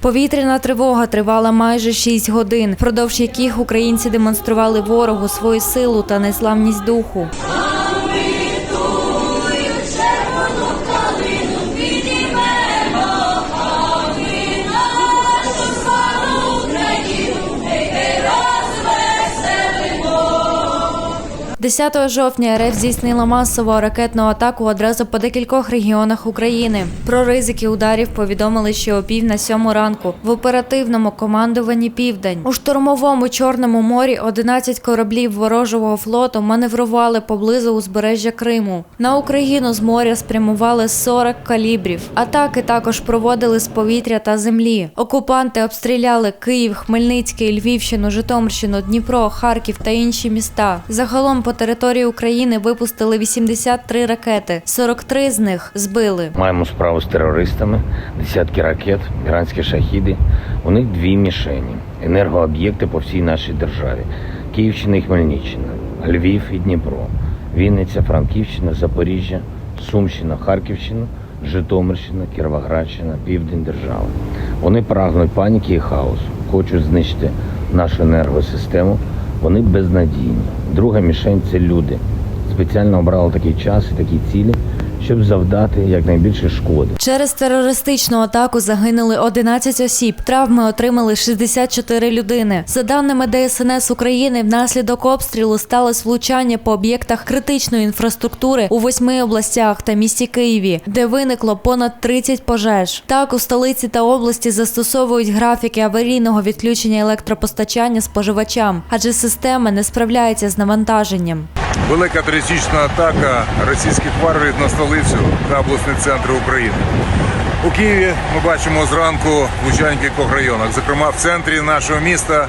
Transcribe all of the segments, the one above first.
Повітряна тривога тривала майже 6 годин, впродовж яких українці демонстрували ворогу свою силу та незламність духу. – 10 жовтня РФ здійснила масову ракетну атаку одразу по декількох регіонах України. Про ризики ударів повідомили ще о пів на сьому ранку в оперативному командуванні Південь. У штурмовому Чорному морі 11 кораблів ворожого флоту маневрували поблизу узбережжя Криму. На Україну з моря спрямували 40 калібрів. Атаки також проводили з повітря та землі. Окупанти обстріляли Київ, Хмельницький, Львівщину, Житомирщину, Дніпро, Харків та інші міста. Загалом по території України випустили 83 ракети, 43 з них збили. Маємо справу з терористами, десятки ракет, іранські шахіди. У них дві мішені енергооб'єкти по всій нашій державі: Київщина і Хмельниччина, Львів і Дніпро, Вінниця, Франківщина, Запоріжжя, Сумщина, Харківщина, Житомирщина, Кіровоградщина, Південь держави. Вони прагнуть паніки і хаосу, хочуть знищити нашу енергосистему. Вони безнадійні. Друга мішень це люди. Спеціально обрали такий час і такі цілі, щоб завдати якнайбільше шкоди. Через терористичну атаку загинули 11 осіб. Травми отримали 64 людини. За даними ДСНС України, внаслідок обстрілу сталося влучання по об'єктах критичної інфраструктури у восьми областях та місті Києві, де виникло понад 30 пожеж. Так у столиці та області застосовують графіки аварійного відключення електропостачання споживачам, адже система не справляється з навантаженням. Велика терористична атака російських варварів на столицю та обласний центр України. У Києві ми бачимо зранку влучань в кількох районах. Зокрема, в центрі нашого міста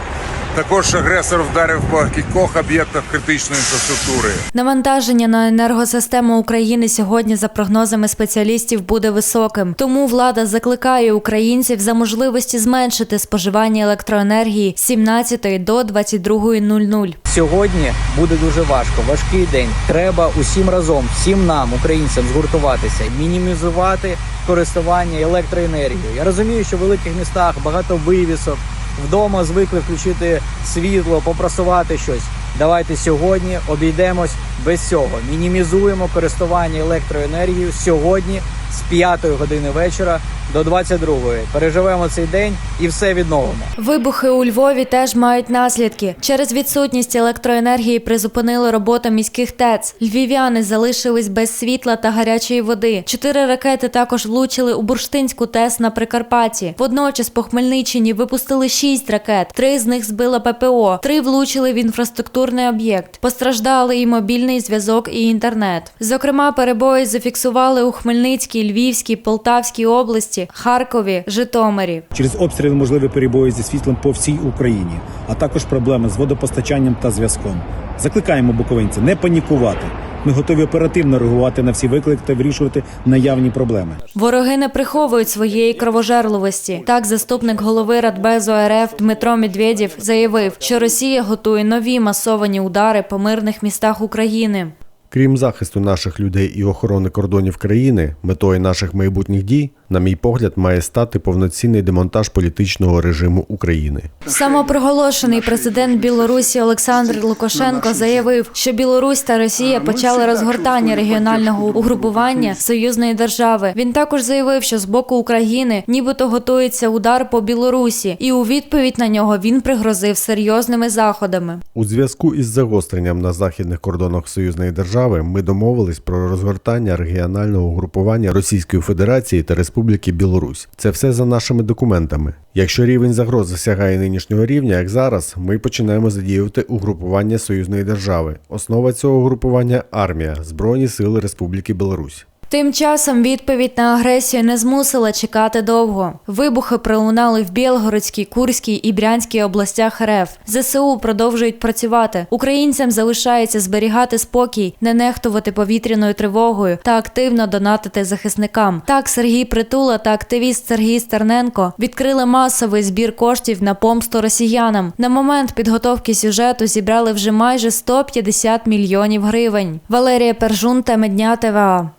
також агресор вдарив по кількох об'єктах критичної інфраструктури. Навантаження на енергосистему України сьогодні, за прогнозами спеціалістів, буде високим. Тому влада закликає українців за можливості зменшити споживання електроенергії з 17 до 22.00. Сьогодні буде дуже важко, важкий день. Треба усім разом, всім нам, українцям, згуртуватися, мінімізувати користування електроенергією. Я розумію, що в великих містах багато вивісок. Вдома звикли включити світло, попрасувати щось. Давайте сьогодні обійдемось без цього. Мінімізуємо користування електроенергією сьогодні з 5 години вечора до 22. Переживемо цей день і все відновимо. Вибухи у Львові теж мають наслідки. Через відсутність електроенергії призупинили роботу міських ТЕЦ. Львів'яни залишились без світла та гарячої води. Чотири ракети також влучили у бурштинську ТЕС на Прикарпатті. Водночас по Хмельниччині випустили шість ракет. Три з них збила ППО, три влучили в інфраструктурний об'єкт. Постраждали і мобільний зв'язок, і інтернет. Зокрема, перебої зафіксували у Хмельницькій, Львівській, Полтавській області, Харкові, Житомирі. Через обстріли можливі перебої зі світлом по всій Україні, а також проблеми з водопостачанням та зв'язком. Закликаємо буковинців не панікувати. Ми готові оперативно реагувати на всі виклики та вирішувати наявні проблеми. Вороги не приховують своєї кровожерливості. Так, заступник голови Радбезу РФ Дмитро Медведєв заявив, що Росія готує нові масовані удари по мирних містах України. Крім захисту наших людей і охорони кордонів країни, метою наших майбутніх дій, на мій погляд, має стати повноцінний демонтаж політичного режиму України. Самопроголошений президент Білорусі Олександр Лукашенко заявив, що Білорусь та Росія почали розгортання регіонального угрупування союзної держави. Він також заявив, що з боку України нібито готується удар по Білорусі, і у відповідь на нього він пригрозив серйозними заходами. У зв'язку із загостренням на західних кордонах союзної держави ми домовились про розгортання регіонального угрупування Російської Федерації та Республіки Білорусь. Це все за нашими документами. Якщо рівень загрози сягає нинішнього рівня, як зараз, ми починаємо задіювати угрупування союзної держави. Основа цього угрупування армія Збройні Сили Республіки Білорусь. Тим часом відповідь на агресію не змусила чекати довго. Вибухи пролунали в Білгородській, Курській і Брянській областях РФ. ЗСУ продовжують працювати. Українцям залишається зберігати спокій, не нехтувати повітряною тривогою та активно донатити захисникам. Так, Сергій Притула та активіст Сергій Стерненко відкрили масовий збір коштів на помсту росіянам. На момент підготовки сюжету зібрали вже майже 150 мільйонів гривень. Валерія Пержун та Медня ТВА.